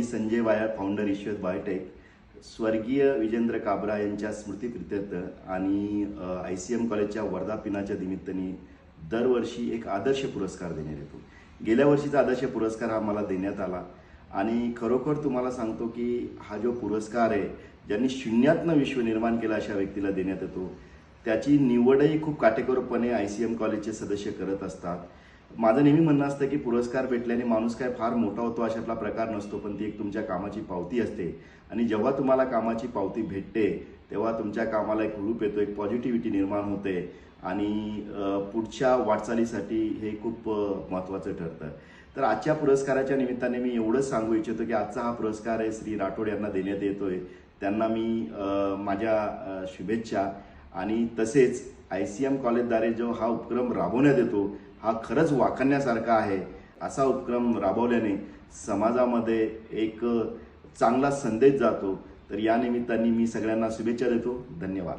मी संजय वायर founder Ishwar biotech स्वर्गीय विजेंद्र काबरा यांच्या स्मृतीप्रित्यर्थ आणि आय सी एम कॉलेजच्या वर्धापिनाच्या निमित्ताने दरवर्षी एक आदर्श पुरस्कार देण्यात येतो. गेल्या वर्षीचा आदर्श पुरस्कार हा मला देण्यात आला आणि खरोखर तुम्हाला सांगतो की हा जो पुरस्कार आहे ज्यांनी शून्यातनं विश्व निर्माण केलं अशा व्यक्तीला देण्यात येतो त्याची निवडही खूप काटेकोरपणे आय सी एम कॉलेजचे सदस्य करत असतात. माझं नेहमी म्हणणं असतं की पुरस्कार भेटल्याने माणूस काय फार मोठा होतो अशातला प्रकार नसतो पण ती एक तुमच्या कामाची पावती असते. आणि जेव्हा तुम्हाला कामाची पावती भेटते तेव्हा तुमच्या कामाला एक रूप येतो एक पॉझिटिव्हिटी निर्माण होते. आणि पुढच्या वाटचालीसाठी हे खूप महत्त्वाचं ठरतं. तर आजच्या पुरस्काराच्या निमित्ताने मी एवढंच सांगू इच्छितो की आजचा हा पुरस्कार आहे श्री राठोड यांना देण्यात येतोय. त्यांना मी माझ्या शुभेच्छा. आणि तसेच आय सी एम कॉलेजद्वारे जो हा उपक्रम राबवण्यात येतो हा खरंच वाखण्यासारखा आहे असा उपक्रम राबवल्याने समाजामध्ये एक चांगला संदेश जातो. तर या निमित्ताने मी सगळ्यांना शुभेच्छा देतो. धन्यवाद.